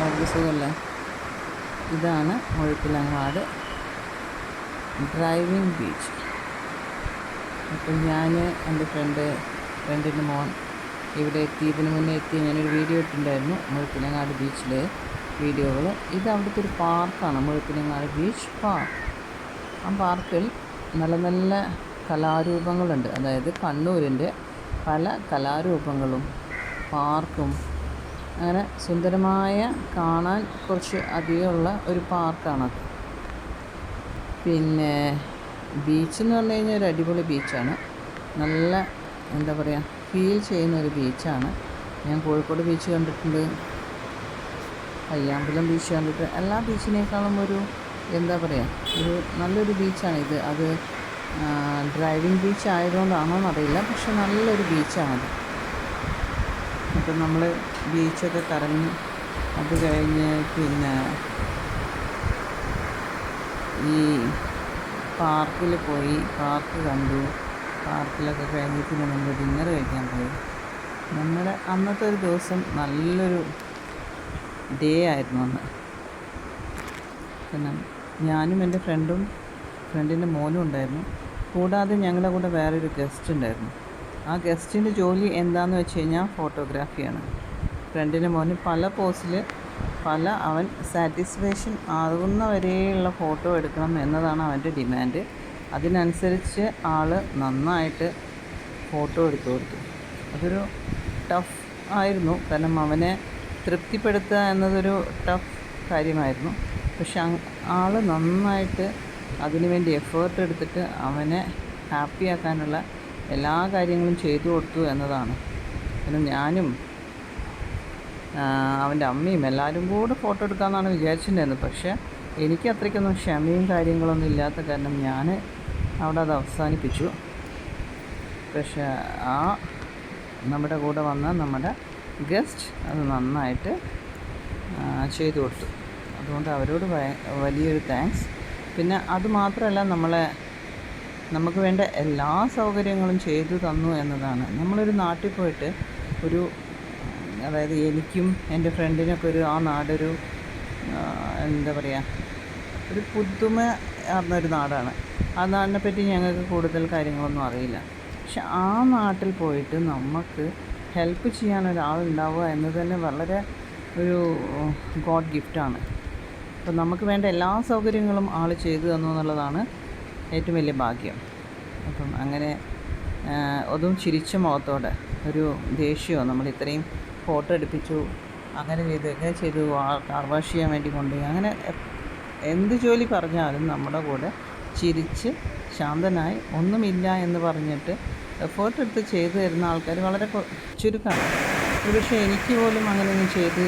എല്ലാവർക്കും സുഖമല്ലേ? ഇതാണ് മുഴപ്പിലങ്ങാട് ഡ്രൈവിംഗ് ബീച്ച്. അപ്പം ഞാൻ എന്റെ ഫ്രണ്ട് ഫ്രണ്ടിന്റെ മോൻ ഇവിടെ എത്തി. ഇതിന് മുന്നേ എത്തി. ഞാനൊരു വീഡിയോ ഇട്ടിട്ടുണ്ടായിരുന്നു മുഴപ്പിലങ്ങാട് ബീച്ചിലെ വീഡിയോകൾ ഇത് അവിടുത്തെ ഒരു പാർക്കാണ് മുഴപ്പിലങ്ങാട് ബീച്ച് പാർക്ക്. ആ പാർക്കിൽ നല്ല നല്ല കലാരൂപങ്ങളുണ്ട്. അതായത് കണ്ണൂരിന്റെ പല കലാരൂപങ്ങളും പാർക്കും അങ്ങനെ സുന്ദരമായ കാണാൻ കുറച്ച് അധികമുള്ള ഒരു പാർക്കാണത് പിന്നെ ബീച്ച് എന്ന് പറഞ്ഞു കഴിഞ്ഞാൽ ഒരു അടിപൊളി ബീച്ചാണ്. നല്ല എന്താ പറയുക ഫീൽ ചെയ്യുന്ന ഒരു ബീച്ചാണ്. ഞാൻ കോഴിക്കോട് ബീച്ച് കണ്ടിട്ടുണ്ട്. പയ്യാമ്പലം ബീച്ച് കണ്ടിട്ട് എല്ലാ ബീച്ചിനേക്കാളും ഒരു എന്താ പറയുക ഒരു നല്ലൊരു ബീച്ചാണ് ഇത് അത് ഡ്രൈവിംഗ് ബീച്ച് ആയതുകൊണ്ടാണോ എന്നറിയില്ല പക്ഷെ നല്ലൊരു ബീച്ചാണത്. അപ്പം നമ്മൾ ബീച്ചൊക്കെ കറങ്ങി അത് കഴിഞ്ഞ് പിന്നെ ഈ പാർക്കിൽ പോയി പാർക്ക് കണ്ടു. പാർക്കിലൊക്കെ കഴിഞ്ഞ് പിന്നെ നമ്മൾ ഡിന്നർ കഴിക്കാൻ പോയി. നമ്മുടെ അന്നത്തെ ഒരു ദിവസം നല്ലൊരു ഡേ ആയിരുന്നു അന്ന്. പിന്നെ ഞാനും എന്റെ ഫ്രണ്ടും ഫ്രണ്ടിന്റെ മോനും ഉണ്ടായിരുന്നു. കൂടാതെ ഞങ്ങളുടെ കൂടെ വേറൊരു ഗസ്റ്റ് ഉണ്ടായിരുന്നു. ആ ഗസ്റ്റിന്റെ ജോലി എന്താണെന്ന് വെച്ച് കഴിഞ്ഞാൽ ഫോട്ടോഗ്രാഫിയാണ് ഫ്രണ്ടിന്റെ മോന് പല പോസിൽ പല അവൻ സാറ്റിസ്ഫാക്ഷൻ ആകുന്ന വരെയുള്ള ഫോട്ടോ എടുക്കണം എന്നതാണ് അവന്റെ ഡിമാൻഡ്. അതിനനുസരിച്ച് ആൾ നന്നായിട്ട് ഫോട്ടോ എടുത്തു കൊടുത്തു. അതൊരു ടഫ് ആയിരുന്നു. കാരണം അവനെ തൃപ്തിപ്പെടുത്തുക എന്നതൊരു ടഫ് കാര്യമായിരുന്നു. പക്ഷെ ആൾ നന്നായിട്ട് അതിനുവേണ്ടി എഫേർട്ട് എടുത്തിട്ട് അവനെ ഹാപ്പിയാക്കാനുള്ള എല്ലാ കാര്യങ്ങളും ചെയ്തു കൊടുത്തു എന്നതാണ്. പിന്നെ ഞാനും അവന്റെ അമ്മയും എല്ലാവരും കൂടെ ഫോട്ടോ എടുക്കാമെന്നാണ് വിചാരിച്ചിട്ടുണ്ടായിരുന്നത്. പക്ഷേ എനിക്ക് അത്രയ്ക്കൊന്നും ക്ഷമയും കാര്യങ്ങളൊന്നും ഇല്ലാത്ത കാരണം ഞാൻ അവിടെ അത് അവസാനിപ്പിച്ചു. പക്ഷേ ആ നമ്മുടെ കൂടെ വന്ന നമ്മുടെ ഗസ്റ്റ് അത് നന്നായിട്ട് ചെയ്തു കൊടുത്തു. അതുകൊണ്ട് അവരോട് വലിയൊരു താങ്ക്സ് പിന്നെ അതുമാത്രമല്ല നമ്മളെ നമുക്ക് വേണ്ട എല്ലാ സൗകര്യങ്ങളും ചെയ്തു തന്നു എന്നതാണ്. നമ്മളൊരു നാട്ടിൽ പോയിട്ട് ഒരു അതായത് എനിക്കും എന്റെ ഫ്രണ്ടിനൊക്കെ ഒരു ആ നാടൊരു എന്താ പറയുക ഒരു പുതുമ ആർന്നൊരു നാടാണ്. ആ നാടിനെ പറ്റി ഞങ്ങൾക്ക് കൂടുതൽ കാര്യങ്ങളൊന്നും അറിയില്ല. പക്ഷെ ആ നാട്ടിൽ പോയിട്ട് നമുക്ക് ഹെൽപ്പ് ചെയ്യാൻ ഒരാളുണ്ടാവുക എന്ന് തന്നെ വളരെ ഒരു ഗോഡ് ഗിഫ്റ്റാണ് അപ്പം നമുക്ക് വേണ്ട എല്ലാ സൗകര്യങ്ങളും ആൾ ചെയ്തു തന്നു എന്നുള്ളതാണ് ഏറ്റവും വലിയ ഭാഗ്യം. അപ്പം അങ്ങനെ അതും ചിരിച്ച മുഖത്തോടെ ഒരു ദേഷ്യമോ നമ്മൾ ഇത്രയും ഫോട്ടോ എടുപ്പിച്ചു. അങ്ങനെ ചെയ്തു. എങ്ങനെ ചെയ്തു? കാർ വാഷ് ചെയ്യാൻ വേണ്ടി കൊണ്ടുപോയി അങ്ങനെ എന്ത് ജോലി പറഞ്ഞാലും നമ്മുടെ കൂടെ ചിരിച്ച് ശാന്തനായി ഒന്നുമില്ല എന്ന് പറഞ്ഞിട്ട് എഫേർട്ട് എടുത്ത് ചെയ്തു തരുന്ന ആൾക്കാർ വളരെ ചുരുക്കമാണ് ഒരുപക്ഷെ എനിക്ക് പോലും അങ്ങനെയൊന്നും ചെയ്ത്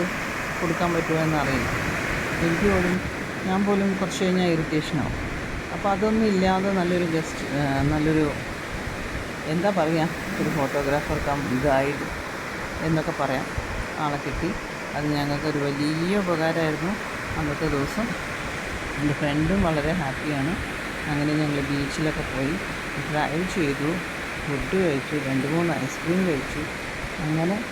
കൊടുക്കാൻ പറ്റുമോ എന്നറിയില്ല. എനിക്ക് പോലും ഞാൻ പോലും കുറച്ച് കഴിഞ്ഞാൽ ഇറിറ്റേഷനാവും അപ്പോൾ അതൊന്നും ഇല്ലാതെ നല്ലൊരു ഗസ്റ്റ് നല്ലൊരു എന്താ പറയുക ഒരു ഫോട്ടോഗ്രാഫർ കം ഗൈഡ് എന്നൊക്കെ പറയാം. ആളെ കിട്ടി. അത് ഞങ്ങൾക്കൊരു വലിയ ഉപകാരമായിരുന്നു. അന്നത്തെ ദിവസം എന്റെ ഫ്രണ്ടും വളരെ ഹാപ്പിയാണ്. അങ്ങനെ ഞങ്ങൾ ബീച്ചിലൊക്കെ പോയി. ഡ്രൈവ് ചെയ്തു. ഫുഡ് കഴിച്ചു. രണ്ട് മൂന്ന് ഐസ്ക്രീം കഴിച്ചു. അങ്ങനെ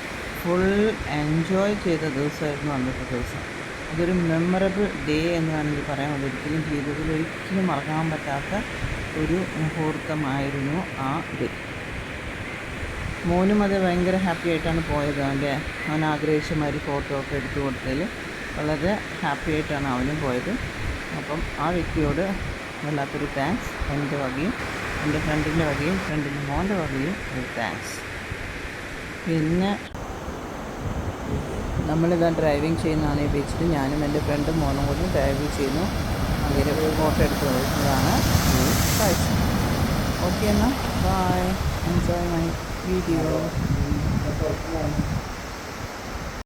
ഫുൾ എൻജോയ് ചെയ്ത ദിവസമായിരുന്നു അന്നത്തെ ദിവസം. അതൊരു മെമ്മറബിൾ ഡേ എന്ന് വേണമെങ്കിൽ പറയാം. അതൊരിക്കലും ജീവിതത്തിൽ ഒരിക്കലും മറക്കാൻ പറ്റാത്ത ഒരു മുഹൂർത്തമായിരുന്നു ആ ഡേ. മോനും അത് ഭയങ്കര ഹാപ്പി ആയിട്ടാണ് പോയത്. അവന്റെ അവൻ ആഗ്രഹിച്ച മാതിരി ഫോട്ടോ ഒക്കെ എടുത്തു കൊടുത്തതിൽ വളരെ ഹാപ്പി ആയിട്ടാണ് അവനും പോയത്. അപ്പം ആ വ്യക്തിയോട് വല്ലാത്തൊരു താങ്ക്സ് എന്റെ വകയും എന്റെ ഫ്രണ്ടിന്റെ വകയും ഫ്രണ്ടിന്റെ മോന്റെ വകയും ഒരു താങ്ക്സ് പിന്നെ നമ്മളിതാ ഡ്രൈവിംഗ് ചെയ്യുന്നതാണ്. ഈ ബീച്ചിൽ ഞാനും എന്റെ ഫ്രണ്ടും മോനും കൂടി ഡ്രൈവിംഗ് ചെയ്യുന്നു. അങ്ങനെ ഒരു ഫോട്ടോ എടുത്ത് കാഴ്ച ഓക്കെ എന്നാൽ ബൈ എൻജോയ് മൈ വീഡിയോ